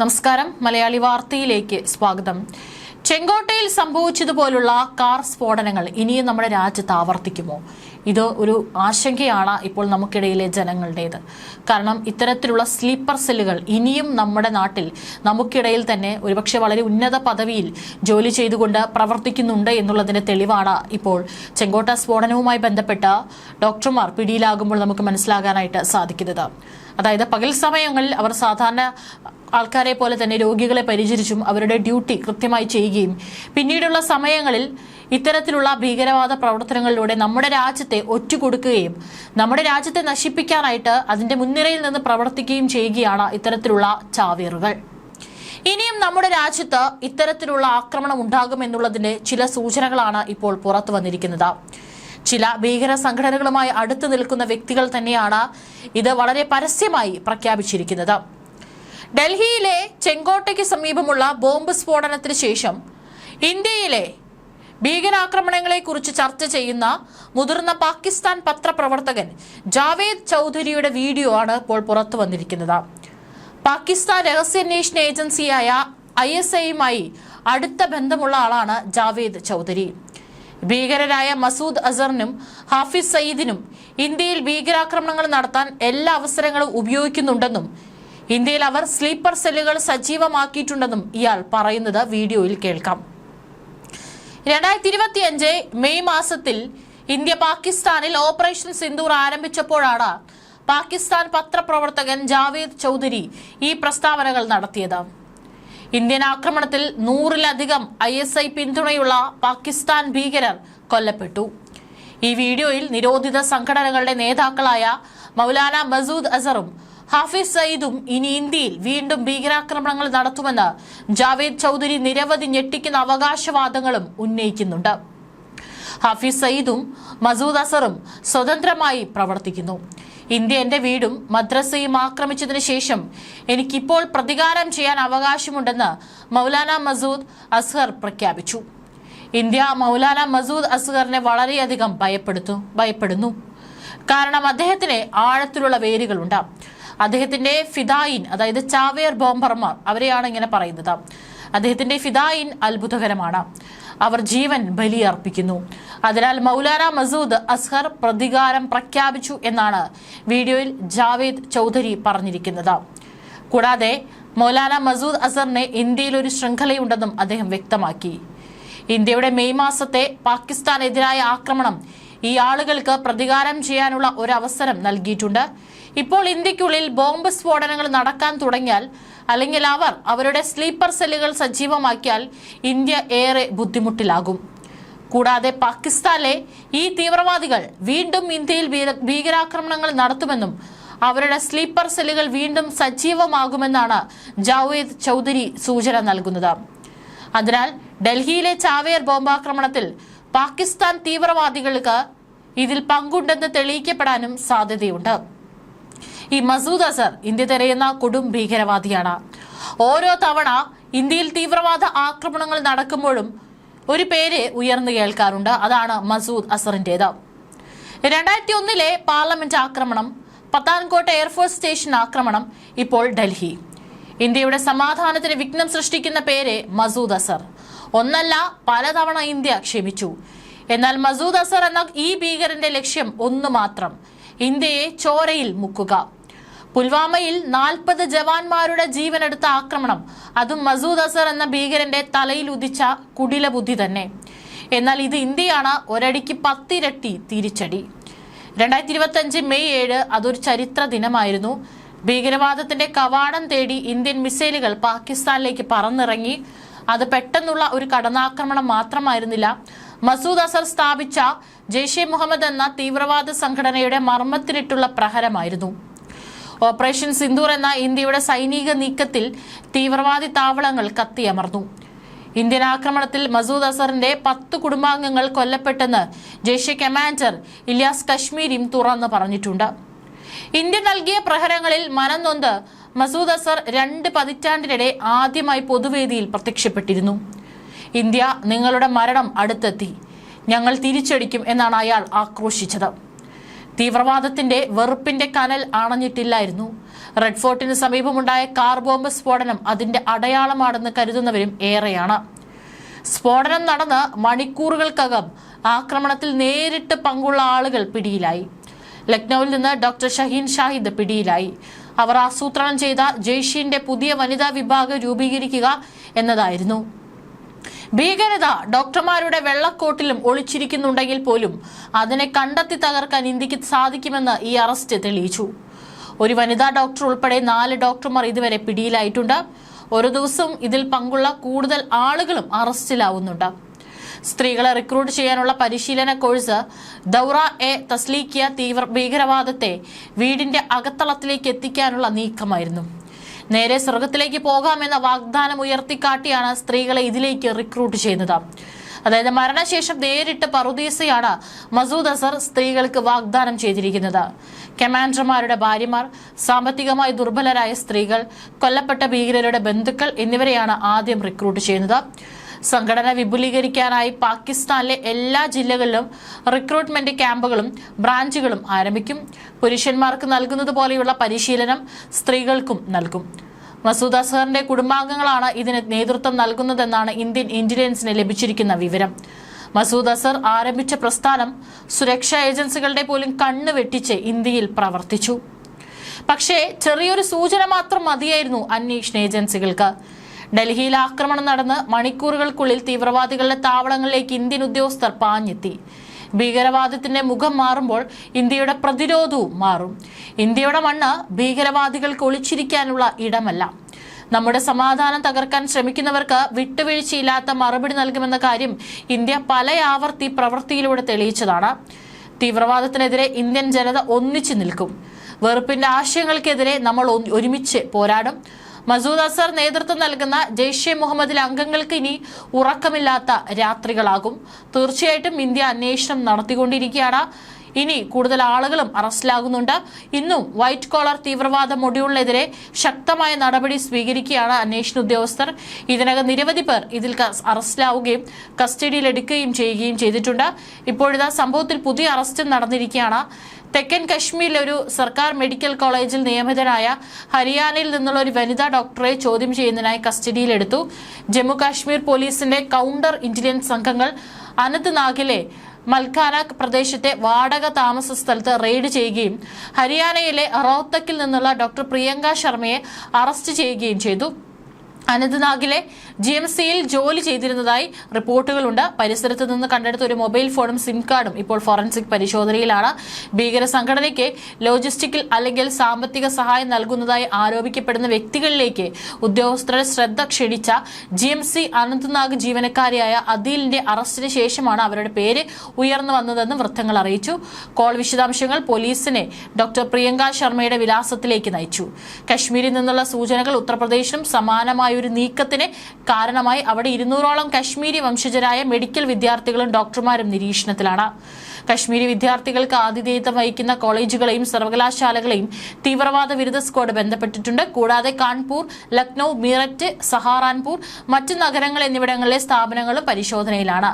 നമസ്കാരം. മലയാളി വാർത്തയിലേക്ക് സ്വാഗതം. ചെങ്കോട്ടയിൽ സംഭവിച്ചതുപോലുള്ള കാർ സ്ഫോടനങ്ങൾ ഇനിയും നമ്മുടെ രാജ്യത്ത് ആവർത്തിക്കുമോ? ഇത് ഒരു ആശങ്കയാണ് ഇപ്പോൾ നമുക്കിടയിലെ ജനങ്ങളുടേത്. കാരണം ഇത്തരത്തിലുള്ള സ്ലീപ്പർ സെല്ലുകൾ ഇനിയും നമ്മുടെ നാട്ടിൽ നമുക്കിടയിൽ തന്നെ ഒരുപക്ഷെ വളരെ ഉന്നത പദവിയിൽ ജോലി ചെയ്തുകൊണ്ട് പ്രവർത്തിക്കുന്നുണ്ട് എന്നുള്ളതിന്റെ തെളിവാണ് ഇപ്പോൾ ചെങ്കോട്ട സ്ഫോടനവുമായി ബന്ധപ്പെട്ട ഡോക്ടർമാർ പിടിയിലാകുമ്പോൾ നമുക്ക് മനസ്സിലാകാനായിട്ട് സാധിക്കുന്നത്. അതായത് പകൽ സമയങ്ങളിൽ അവർ സാധാരണ ആൾക്കാരെ പോലെ തന്നെ രോഗികളെ പരിചരിച്ചും അവരുടെ ഡ്യൂട്ടി കൃത്യമായി ചെയ്യുകയും. പിന്നീടുള്ള സമയങ്ങളിൽ ഇത്തരത്തിലുള്ള ഭീകരവാദ പ്രവർത്തനങ്ങളിലൂടെ നമ്മുടെ രാജ്യത്തെ ഒറ്റുകൊടുക്കുകയും നമ്മുടെ രാജ്യത്തെ നശിപ്പിക്കാനായിട്ട് അതിന്റെ മുൻനിരയിൽ നിന്ന് പ്രവർത്തിക്കുകയും ചെയ്യുകയാണ് ഇത്തരത്തിലുള്ള ചാവേറുകൾ. ഇനിയും നമ്മുടെ രാജ്യത്ത് ഇത്തരത്തിലുള്ള ആക്രമണം ഉണ്ടാകുമെന്നുള്ളതിന്റെ ചില സൂചനകളാണ് ഇപ്പോൾ പുറത്തു വന്നിരിക്കുന്നത്. ചില ഭീകര സംഘടനകളുമായി അടുത്തു നിൽക്കുന്ന വ്യക്തികൾ തന്നെയാണ് ഇത് വളരെ പരസ്യമായി പ്രഖ്യാപിച്ചിരിക്കുന്നത്. ഡൽഹിയിലെ ചെങ്കോട്ടയ്ക്ക് സമീപമുള്ള ബോംബ് സ്ഫോടനത്തിന് ശേഷം ഇന്ത്യയിലെ ഭീകരാക്രമണങ്ങളെക്കുറിച്ച് ചർച്ച ചെയ്യുന്ന മുതിർന്ന പാകിസ്ഥാൻ പത്രപ്രവർത്തകൻ ജാവേദ് ചൗധരിയുടെ വീഡിയോ ആണ് ഇപ്പോൾ പുറത്തു വന്നിരിക്കുന്നത്. പാകിസ്ഥാൻ രഹസ്യാന്വേഷണ ഏജൻസിയായ ഐ എസ് ഐയുമായി അടുത്ത ബന്ധമുള്ള ആളാണ് ജാവേദ് ചൗധരി. ഭീകരരായ മസൂദ് അസറിനും ഹാഫിസ് സയ്യിദിനും ഇന്ത്യയിൽ ഭീകരാക്രമണങ്ങൾ നടത്താൻ എല്ലാ അവസരങ്ങളും ഉപയോഗിക്കുന്നുണ്ടെന്നും ഇന്ത്യയിൽ അവർ സ്ലീപ്പർ സെല്ലുകൾ സജീവമാക്കിയിട്ടുണ്ടെന്നും ഇയാൾ പറയുന്നത് വീഡിയോയിൽ കേൾക്കാം. രണ്ടായിരത്തി ഇരുപത്തിയഞ്ച് മെയ് മാസത്തിൽ ഇന്ത്യ പാകിസ്ഥാനിൽ ഓപ്പറേഷൻ സിന്ദൂർ ആരംഭിച്ചപ്പോഴാണ് പാകിസ്ഥാൻ പത്രപ്രവർത്തകൻ ജാവേദ് ചൗധരി ഈ പ്രസ്താവനകൾ നടത്തിയത്. ഇന്ത്യൻ ആക്രമണത്തിൽ നൂറിലധികം ഐ എസ് ഐ പിന്തുണയുള്ള പാകിസ്ഥാൻ ഭീകരർ കൊല്ലപ്പെട്ടു. ഈ വീഡിയോയിൽ നിരോധിത സംഘടനകളുടെ നേതാക്കളായ മൗലാന മസൂദ് അസറും ഹാഫിസ് സയ്യിദും ഇനി ഇന്ത്യയിൽ വീണ്ടും ഭീകരാക്രമണങ്ങൾ നടത്തുമെന്ന് ജാവേദ് ചൗധരി നിരവധി ഞെട്ടിക്കുന്ന അവകാശവാദങ്ങളും ഉന്നയിക്കുന്നുണ്ട്. ഹാഫിസ് സയ്യിദും മസൂദ് അസറും സ്വതന്ത്രമായി പ്രവർത്തിക്കുന്നു. ഇന്ത്യ എന്റെ വീടും മദ്രസയും ആക്രമിച്ചതിന് ശേഷം എനിക്കിപ്പോൾ പ്രതികാരം ചെയ്യാൻ അവകാശമുണ്ടെന്ന് മൗലാന മസൂദ് അസ്ഹർ പ്രഖ്യാപിച്ചു. ഇന്ത്യ മൗലാന മസൂദ് അസ്ഹറിനെ വളരെയധികം ഭയപ്പെടുത്തു ഭയപ്പെടുന്നു. കാരണം അദ്ദേഹത്തിന് ആഴത്തിലുള്ള വേരുകളുണ്ട്. അദ്ദേഹത്തിന്റെ ഫിദായിൻ അതായത് ചാവേർ ബോംബർമാർ അവരെയാണ് ഇങ്ങനെ പറയുന്നത്. അദ്ദേഹത്തിന്റെ ഫിദായിൻ അത്ഭുതകരമാണ്. അവർ ജീവൻ ബലിയർപ്പിക്കുന്നു. അതിനാൽ മൗലാന മസൂദ് അസ്ഹർ പ്രതികാരം പ്രഖ്യാപിച്ചു എന്നാണ് വീഡിയോയിൽ ജാവേദ് ചൗധരി പറഞ്ഞിരിക്കുന്നത്. കൂടാതെ മൗലാന മസൂദ് അസറിന് ഇന്ത്യയിൽ ഒരു ശൃംഖലയുണ്ടെന്നും അദ്ദേഹം വ്യക്തമാക്കി. ഇന്ത്യയുടെ മെയ് മാസത്തെ പാകിസ്ഥാനെതിരായ ആക്രമണം ഈ ആളുകൾക്ക് പ്രതികാരം ചെയ്യാനുള്ള ഒരു അവസരം നൽകിയിട്ടുണ്ട്. ഇപ്പോൾ ഇന്ത്യക്കുള്ളിൽ ബോംബ് സ്ഫോടനങ്ങൾ നടക്കാൻ തുടങ്ങിയാൽ അല്ലെങ്കിൽ അവർ അവരുടെ സ്ലീപ്പർ സെല്ലുകൾ സജീവമാക്കിയാൽ ഇന്ത്യ ഏറെ ബുദ്ധിമുട്ടിലാകും. കൂടാതെ പാകിസ്ഥാനിലെ ഈ തീവ്രവാദികൾ വീണ്ടും ഇന്ത്യയിൽ ഭീകരാക്രമണങ്ങൾ നടത്തുമെന്നും അവരുടെ സ്ലീപ്പർ സെല്ലുകൾ വീണ്ടും സജീവമാകുമെന്നാണ് ജാവേദ് ചൗധരി സൂചന നൽകുന്നത്. അതിനാൽ ഡൽഹിയിലെ ചാവേർ ബോംബാക്രമണത്തിൽ പാകിസ്ഥാൻ തീവ്രവാദികൾക്ക് ഇതിൽ പങ്കുണ്ടെന്ന് തെളിയിക്കപ്പെടാനും സാധ്യതയുണ്ട്. ഈ മസൂദ് അസർ ഇന്ത്യ തിരയുന്ന കൊടും ഭീകരവാദിയാണ്. ഓരോ തവണ ഇന്ത്യയിൽ തീവ്രവാദ ആക്രമണങ്ങൾ നടക്കുമ്പോഴും ഒരു പേര് ഉയർന്നു കേൾക്കാറുണ്ട്. അതാണ് മസൂദ് അസറിന്റേത്. രണ്ടായിരത്തി ഒന്നിലെ പാർലമെന്റ് ആക്രമണം പത്താൻകോട്ട് എയർഫോഴ്സ് സ്റ്റേഷൻ ആക്രമണം ഇപ്പോൾ ഡൽഹി. ഇന്ത്യയുടെ സമാധാനത്തിന് വിഘ്നം സൃഷ്ടിക്കുന്ന പേര് മസൂദ് അസർ. ഒന്നല്ല പലതവണ ഇന്ത്യ ക്ഷമിച്ചു. എന്നാൽ മസൂദ് അസർ എന്ന ഈ ഭീകരന്റെ ലക്ഷ്യം ഒന്നു മാത്രം ഇന്ത്യയെ ചോരയിൽ മുക്കുക. പുൽവാമയിൽ നാൽപ്പത് ജവാന്മാരുടെ ജീവനെടുത്ത ആക്രമണം. അതും മസൂദ് അസർ എന്ന ഭീകരന്റെ തലയിൽ ഉദിച്ച കുടില ബുദ്ധി തന്നെ. എന്നാൽ ഇത് ഇന്ത്യയാണ് ഒരടിക്ക് പത്തിരട്ടി തിരിച്ചടി. രണ്ടായിരത്തി ഇരുപത്തി അഞ്ച് മെയ് ഏഴ് അതൊരു ചരിത്ര ദിനമായിരുന്നു. ഭീകരവാദത്തിന്റെ കവാടം തേടി ഇന്ത്യൻ മിസൈലുകൾ പാകിസ്ഥാനിലേക്ക് പറന്നിറങ്ങി. അത് പെട്ടെന്നുള്ള ഒരു കടന്നാക്രമണം മാത്രമായിരുന്നില്ല. മസൂദ് അസർ സ്ഥാപിച്ച ജെയ്ഷെ മുഹമ്മദ് എന്ന തീവ്രവാദ സംഘടനയുടെ മർമ്മത്തിനിട്ടുള്ള പ്രഹരമായിരുന്നു. ഓപ്പറേഷൻ സിന്ദൂർ എന്ന ഇന്ത്യയുടെ സൈനിക നീക്കത്തിൽ തീവ്രവാദി താവളങ്ങൾ കത്തിയമർന്നു. ഇന്ത്യൻ ആക്രമണത്തിൽ മസൂദ് അസറിന്റെ പത്ത് കുടുംബാംഗങ്ങൾ കൊല്ലപ്പെട്ടെന്ന് ജെയ്ഷെ കമാൻഡർ ഇലിയാസ് കശ്മീരിയും തുറന്നു പറഞ്ഞിട്ടുണ്ട്. ഇന്ത്യ നൽകിയ പ്രഹരങ്ങളിൽ മനം നൊന്ത് മസൂദ് അസർ രണ്ട് പതിറ്റാണ്ടിനിടെ ആദ്യമായി പൊതുവേദിയിൽ പ്രത്യക്ഷപ്പെട്ടിരുന്നു. ഇന്ത്യ നിങ്ങളുടെ മരണം അടുത്തെത്തി. ഞങ്ങൾ തിരിച്ചടിക്കും എന്നാണ് അയാൾ ആക്രോശിച്ചത്. തീവ്രവാദത്തിന്റെ വെറുപ്പിന്റെ കനൽ അണഞ്ഞിട്ടില്ലായിരുന്നു റെഡ് ഫോർട്ടിന് സമീപമുണ്ടായ കാർ ബോംബ് സ്ഫോടനം അതിന്റെ അടയാളമാണെന്ന് കരുതുന്നവരും ഏറെയാണ്. സ്ഫോടനം നടന്ന് മണിക്കൂറുകൾക്കകം ആക്രമണത്തിൽ നേരിട്ട് പങ്കുള്ള ആളുകൾ പിടിയിലായി. ലക്നൌവിൽ നിന്ന് ഡോക്ടർ ഷഹീൻ ഷാഹിദ് പിടിയിലായി. അവർ ആസൂത്രണം ചെയ്ത ജെയ്ഷീന്റെ പുതിയ വനിതാ വിഭാഗം രൂപീകരിക്കുക എന്നതായിരുന്നു. ഭീകരത ഡോക്ടർമാരുടെ വെള്ളക്കോട്ടിലും ഒളിച്ചിരിക്കുന്നുണ്ടെങ്കിൽ പോലും അതിനെ കണ്ടെത്തി തകർക്കാൻ ഇന്ത്യയ്ക്ക് സാധിക്കുമെന്ന് ഈ അറസ്റ്റ് തെളിയിച്ചു. ഒരു വനിതാ ഡോക്ടർ ഉൾപ്പെടെ നാല് ഡോക്ടർമാർ ഇതുവരെ പിടിയിലായിട്ടുണ്ട്. ഒരു ദിവസം ഇതിൽ പങ്കുള്ള കൂടുതൽ ആളുകളും അറസ്റ്റിലാവുന്നുണ്ട്. സ്ത്രീകളെ റിക്രൂട്ട് ചെയ്യാനുള്ള പരിശീലന കോഴ്സ് ദൗറ എ തസ്ലീക്കിയ തീവ്ര ഭീകരവാദത്തെ വീടിന്റെ അകത്തളത്തിലേക്ക് എത്തിക്കാനുള്ള നീക്കമായിരുന്നു. നേരെ സ്വർഗത്തിലേക്ക് പോകാമെന്ന വാഗ്ദാനം ഉയർത്തിക്കാട്ടിയാണ് സ്ത്രീകളെ ഇതിലേക്ക് റിക്രൂട്ട് ചെയ്യുന്നത്. അതായത് മരണശേഷം നേരിട്ട് പറുദീസയാണ് മസൂദ് അസർ സ്ത്രീകൾക്ക് വാഗ്ദാനം ചെയ്തിരിക്കുന്നത്. കമാൻഡർമാരുടെ ഭാര്യമാർ സാമ്പത്തികമായി ദുർബലരായ സ്ത്രീകൾ കൊല്ലപ്പെട്ട ഭീകരരുടെ ബന്ധുക്കൾ എന്നിവരെയാണ് ആദ്യം റിക്രൂട്ട് ചെയ്യുന്നത്. സംഘടന വിപുലീകരിക്കാനായി പാകിസ്ഥാനിലെ എല്ലാ ജില്ലകളിലും റിക്രൂട്ട്മെന്റ് ക്യാമ്പുകളും ബ്രാഞ്ചുകളും ആരംഭിക്കും. പുരുഷന്മാർക്ക് നൽകുന്നത് പോലെയുള്ള പരിശീലനം സ്ത്രീകൾക്കും നൽകും. മസൂദ് അസഹറിന്റെ കുടുംബാംഗങ്ങളാണ് ഇതിന് നേതൃത്വം നൽകുന്നതെന്നാണ് ഇന്ത്യൻ ഇന്റലിജൻസിന് ലഭിച്ചിരിക്കുന്ന വിവരം. മസൂദ് അസർ ആരംഭിച്ച പ്രസ്ഥാനം സുരക്ഷാ ഏജൻസികളുടെ പോലും കണ്ണു വെട്ടിച്ച് ഇന്ത്യയിൽ പ്രവർത്തിച്ചു. പക്ഷേ ചെറിയൊരു സൂചന മാത്രം മതിയായിരുന്നു അന്വേഷണ ഏജൻസികൾക്ക്. ഡൽഹിയിൽ ആക്രമണം നടന്ന് മണിക്കൂറുകൾക്കുള്ളിൽ തീവ്രവാദികളുടെ താവളങ്ങളിലേക്ക് ഇന്ത്യൻ ഉദ്യോഗസ്ഥർ പാഞ്ഞെത്തി. ഭീകരവാദത്തിന്റെ മുഖം മാറുമ്പോൾ ഇന്ത്യയുടെ പ്രതിരോധവും മാറും. ഇന്ത്യയുടെ മണ്ണ് ഭീകരവാദികൾക്ക് ഒളിച്ചിരിക്കാനുള്ള ഇടമല്ല. നമ്മുടെ സമാധാനം തകർക്കാൻ ശ്രമിക്കുന്നവർക്ക് വിട്ടുവീഴ്ചയില്ലാത്ത മറുപടി നൽകുമെന്ന കാര്യം ഇന്ത്യ പല ആവർത്തി പ്രവൃത്തിയിലൂടെ തെളിയിച്ചതാണ്. തീവ്രവാദത്തിനെതിരെ ഇന്ത്യൻ ജനത ഒന്നിച്ചു നിൽക്കും. വെറുപ്പിന്റെ ആശയങ്ങൾക്കെതിരെ നമ്മൾ ഒരുമിച്ച് പോരാടും. മസൂദ് അസർ നേതൃത്വം നൽകുന്ന ജെയ്ഷെ മുഹമ്മദിലെ അംഗങ്ങൾക്ക് ഇനി ഉറക്കമില്ലാത്ത രാത്രികളാകും. തീർച്ചയായിട്ടും ഇന്ത്യ അന്വേഷണം നടത്തിക്കൊണ്ടിരിക്കുകയാണ്. ഇനി കൂടുതൽ ആളുകളും അറസ്റ്റിലാകുന്നുണ്ട്. ഇന്നും വൈറ്റ് കോളർ തീവ്രവാദ മൊഡ്യൂളിനെതിരെ ശക്തമായ നടപടി സ്വീകരിക്കുകയാണ് അന്വേഷണ ഉദ്യോഗസ്ഥർ. ഇതിനകം നിരവധി പേർ ഇതിൽ അറസ്റ്റിലാവുകയും കസ്റ്റഡിയിലെടുക്കുകയും ചെയ്യുകയും ചെയ്തിട്ടുണ്ട്. ഇപ്പോഴിതാ സംഭവത്തിൽ പുതിയ അറസ്റ്റ് നടന്നിരിക്കുകയാണ്. തെക്കൻ കശ്മീരിലെ ഒരു സർക്കാർ മെഡിക്കൽ കോളേജിൽ നിയമിതനായ ഹരിയാനയിൽ നിന്നുള്ള ഒരു വനിതാ ഡോക്ടറെ ചോദ്യം ചെയ്യുന്നതിനായി കസ്റ്റഡിയിലെടുത്തു. ജമ്മു കാശ്മീർ പോലീസിന്റെ കൗണ്ടർ ഇന്റലിജൻസ് സംഘങ്ങൾ അനന്ത്നാഗിലെ മൽഖാന പ്രദേശത്തെ വാടക താമസ സ്ഥലത്ത് റെയ്ഡ് ചെയ്യുകയും ഹരിയാനയിലെ റോഹ്തക്കിൽ നിന്നുള്ള ഡോക്ടർ പ്രിയങ്ക ശർമ്മയെ അറസ്റ്റ് ചെയ്യുകയും ചെയ്തു. അനന്ത്നാഗിലെ ജി എം സിയിൽ ജോലി ചെയ്തിരുന്നതായി റിപ്പോർട്ടുകളുണ്ട്. പരിസരത്ത് നിന്ന് കണ്ടെടുത്ത ഒരു മൊബൈൽ ഫോണും സിം കാർഡും ഇപ്പോൾ ഫോറൻസിക് പരിശോധനയിലാണ്. ഭീകര സംഘടനയ്ക്ക് ലോജിസ്റ്റിക്കൽ അല്ലെങ്കിൽ സാമ്പത്തിക സഹായം നൽകുന്നതായി ആരോപിക്കപ്പെടുന്ന വ്യക്തികളിലേക്ക് ഉദ്യോഗസ്ഥരുടെ ശ്രദ്ധ ക്ഷണിച്ച ജി എം സി അനന്ത്നാഗ് ജീവനക്കാരിയായ അദീലിന്റെ അറസ്റ്റിന് ശേഷമാണ് അവരുടെ പേര് ഉയർന്നു വന്നതെന്ന് വൃത്തങ്ങൾ അറിയിച്ചു. കോൾ വിശദാംശങ്ങൾ പോലീസിനെ ഡോക്ടർ പ്രിയങ്ക ശർമ്മയുടെ വിലാസത്തിലേക്ക് നയിച്ചു. കശ്മീരിൽ നിന്നുള്ള സൂചനകൾ ഉത്തർപ്രദേശിലും സമാനമായ ഒരു നീക്കത്തിന് കാരണമായി അവിടെ ഇരുന്നൂറോളം കശ്മീരി വംശജരായ മെഡിക്കൽ വിദ്യാർത്ഥികളും ഡോക്ടർമാരും നിരീക്ഷണത്തിലാണ്. കശ്മീരി വിദ്യാർത്ഥികൾക്ക് ആതിഥേയത്വം വഹിക്കുന്ന കോളേജുകളെയും സർവകലാശാലകളെയും തീവ്രവാദ വിരുദ്ധ സ്ക്വാഡ് ബന്ധപ്പെട്ടിട്ടുണ്ട്. കൂടാതെ കാൺപൂർ ലക്നൌ മീററ്റ് സഹാറാൻപൂർ മറ്റു നഗരങ്ങൾ എന്നിവിടങ്ങളിലെ സ്ഥാപനങ്ങളും പരിശോധനയിലാണ്.